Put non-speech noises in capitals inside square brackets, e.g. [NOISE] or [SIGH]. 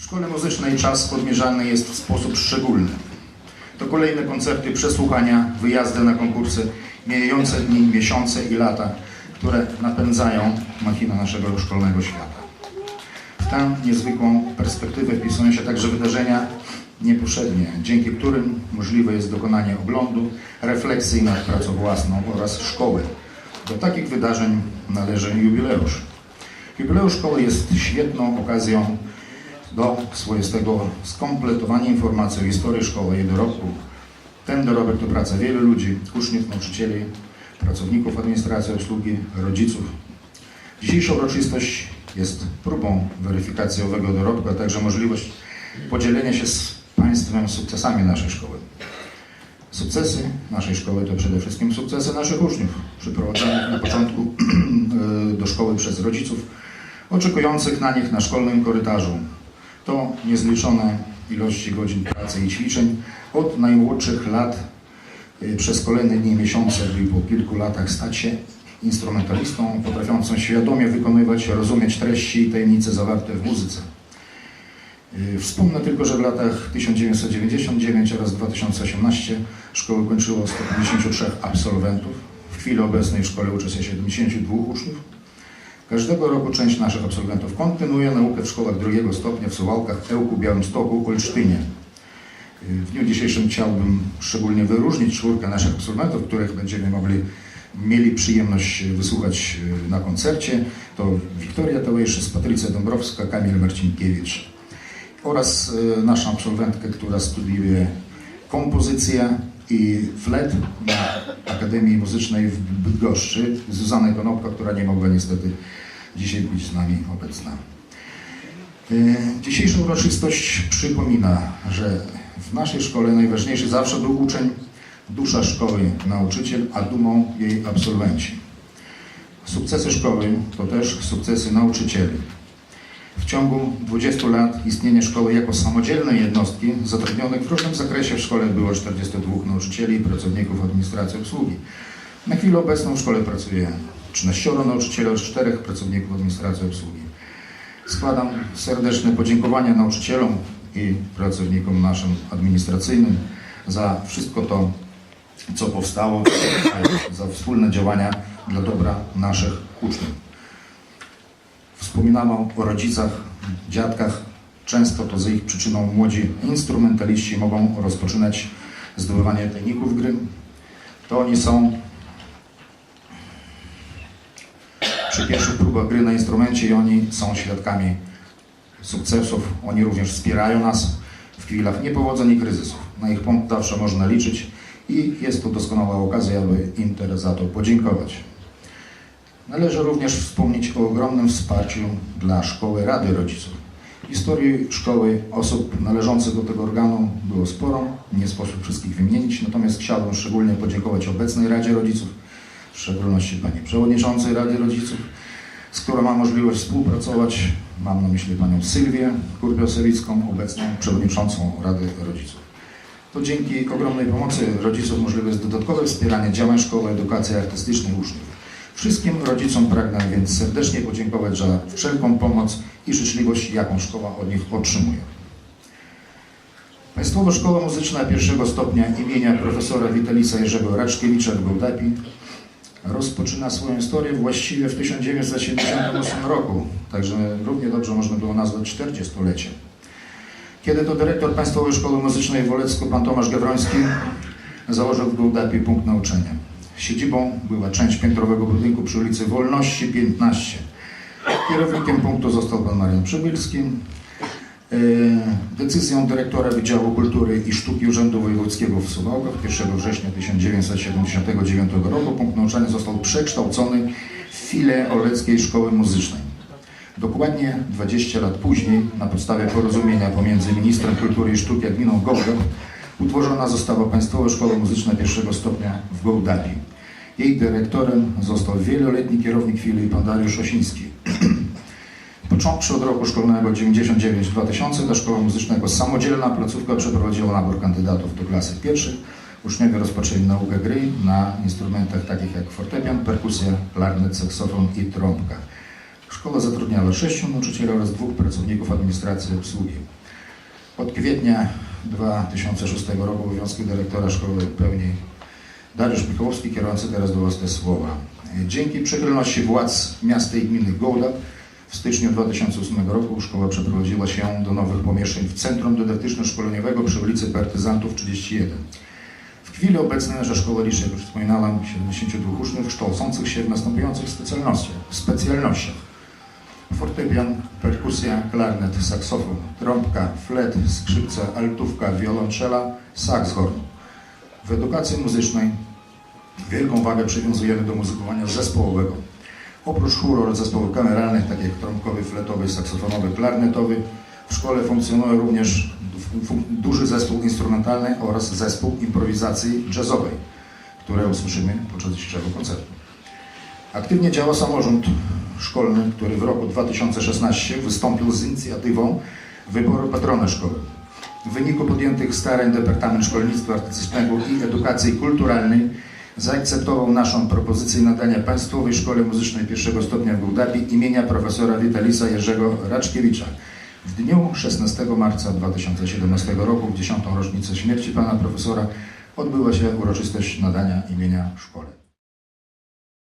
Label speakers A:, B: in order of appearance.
A: W szkole muzycznej czas odmierzany jest w sposób szczególny. To kolejne koncerty, przesłuchania, wyjazdy na konkursy, mijające dni, miesiące i lata, które napędzają machinę naszego szkolnego świata. W tę niezwykłą perspektywę wpisują się także wydarzenia niepotrzebnie, dzięki którym możliwe jest dokonanie oglądu, refleksji nad pracą własną oraz szkoły. Do takich wydarzeń należy jubileusz. Jubileusz szkoły jest świetną okazją do swoistego skompletowania informacji o historii szkoły i dorobku. Ten dorobek to praca wielu ludzi, uczniów, nauczycieli, pracowników administracji, obsługi, rodziców. Dzisiejsza uroczystość jest próbą weryfikacji owego dorobku, a także możliwość podzielenia się z Państwem sukcesami naszej szkoły. Sukcesy naszej szkoły to przede wszystkim sukcesy naszych uczniów, przyprowadzanych na początku [CLEARS THROAT] do szkoły przez rodziców, oczekujących na nich na szkolnym korytarzu. To niezliczone ilości godzin pracy i ćwiczeń od najmłodszych lat y, przez kolejne dni miesiące, by po kilku latach stać się instrumentalistą potrafiącą świadomie wykonywać, rozumieć treści i tajemnice zawarte w muzyce. Y, Wspomnę tylko, że w latach 1999 oraz 2018 szkołę kończyło 153 absolwentów. W chwili obecnej w szkole się 72 uczniów. Każdego roku część naszych absolwentów kontynuuje naukę w szkołach drugiego stopnia w Suwałkach, Ełku, Białymstoku, Olsztynie. W dniu dzisiejszym chciałbym szczególnie wyróżnić czwórkę naszych absolwentów, których będziemy mogli mieli przyjemność wysłuchać y, na koncercie. To Wiktoria Tałejszys, Patrycja Dąbrowska, Kamil Marcinkiewicz oraz y, naszą absolwentkę, która studiuje kompozycję i flet na Akademii Muzycznej w Bydgoszczy, Zuzanna Konopka, która nie mogła niestety dzisiaj być z nami obecna. Y, Dzisiejsza uroczystość przypomina, że w naszej szkole najważniejszy zawsze był uczeń, dusza szkoły, nauczyciel, a dumą jej absolwenci. Sukcesy szkoły to też sukcesy nauczycieli. W ciągu 20 lat istnienia szkoły jako samodzielnej jednostki zatrudnionych w różnym zakresie w szkole było 42 nauczycieli i pracowników administracji obsługi. Na chwilę obecną w szkole pracuje 13 nauczycieli oraz 4 pracowników administracji obsługi. Składam serdeczne podziękowania nauczycielom i pracownikom naszym administracyjnym za wszystko to, co powstało, za wspólne działania dla dobra naszych uczniów. Wspominamy o rodzicach, dziadkach. Często to z ich przyczyną młodzi instrumentaliści mogą rozpoczynać zdobywanie tajników gry. To oni są przy pierwszych próbach gry na instrumencie i oni są świadkami sukcesów. Oni również wspierają nas w chwilach niepowodzeń i kryzysów. Na ich pomoc zawsze można liczyć i jest to doskonała okazja, aby im teraz za to podziękować. Należy również wspomnieć o ogromnym wsparciu dla Szkoły Rady Rodziców. Historii szkoły osób należących do tego organu było sporo, nie sposób wszystkich wymienić, natomiast chciałbym szczególnie podziękować obecnej Radzie Rodziców, w szczególności Pani Przewodniczącej Rady Rodziców, z którą mam możliwość współpracować. Mam na myśli Panią Sylwię Kurpiosewicką, obecną Przewodniczącą Rady Rodziców. To dzięki ogromnej pomocy rodziców możliwe jest dodatkowe wspieranie działań szkoły edukacji artystycznej uczniów. Wszystkim rodzicom pragnę więc serdecznie podziękować za wszelką pomoc i życzliwość, jaką szkoła od nich otrzymuje. Państwowa Szkoła Muzyczna pierwszego stopnia imienia profesora Witalisa Jerzego Raczkiewicza w Gołdapi rozpoczyna swoją historię właściwie w 1978 roku, także równie dobrze można było nazwać 40-lecie. Kiedy to dyrektor Państwowej Szkoły Muzycznej w Wolecku, pan Tomasz Gawroński, założył w Gołdapi punkt nauczania. Siedzibą była część piętrowego budynku przy ulicy Wolności 15. Kierownikiem punktu został pan Marian Przybylski. E, Decyzją dyrektora Wydziału Kultury i Sztuki Urzędu Wojewódzkiego w Suwałkach 1 września 1979 roku punkt nauczania został przekształcony w filę Oleckiej Szkoły Muzycznej. Dokładnie 20 lat później, na podstawie porozumienia pomiędzy ministrem kultury i sztuki a gminą Gołdap, utworzona została Państwowa Szkoła Muzyczna pierwszego stopnia w Gołdapi. Jej dyrektorem został wieloletni kierownik filii pan Dariusz Osiński. [CLEARS THROAT] Począwszy od roku szkolnego 99-2000 ta szkoła muzyczna jako samodzielna placówka przeprowadziła nabór kandydatów do klasy pierwszych. Uczniowie rozpoczęli naukę gry na instrumentach takich jak fortepian, perkusja, klarnet, saksofon i trąbka. Szkoła zatrudniała sześciu nauczycieli oraz dwóch pracowników administracji i obsługi. Od kwietnia 2006 roku obowiązki dyrektora szkoły pełni Dariusz Michałowski, kierujący teraz do Was te słowa. Dzięki przychylności władz miasta i gminy Gołda w styczniu 2008 roku szkoła przeprowadziła się do nowych pomieszczeń w Centrum Dydaktyczno-Szkoleniowego przy ulicy Partyzantów 31. W chwili obecnej nasza szkoła liczy, jak już wspominałem, 72 uczniów kształcących się w następujących specjalnościach. specjalnościach. Fortepian, perkusja, klarnet, saksofon, trąbka, flet, skrzypce, altówka, wiolonczela, saxhorn. W edukacji muzycznej wielką wagę przywiązujemy do muzykowania zespołowego. Oprócz chóru zespołów kameralnych, takich jak trąbkowy, fletowy, saksofonowy, klarnetowy, w szkole funkcjonuje również duży zespół instrumentalny oraz zespół improwizacji jazzowej, które usłyszymy podczas dzisiejszego koncertu. Aktywnie działa samorząd szkolny, który w roku 2016 wystąpił z inicjatywą wyboru patrona szkoły. W wyniku podjętych starań Departament Szkolnictwa Artystycznego i Edukacji Kulturalnej zaakceptował naszą propozycję nadania Państwowej Szkole Muzycznej pierwszego stopnia w Bułdabi imienia profesora Witalisa Jerzego Raczkiewicza. W dniu 16 marca 2017 roku, w 10. rocznicę śmierci pana profesora, odbyła się uroczystość nadania imienia szkole.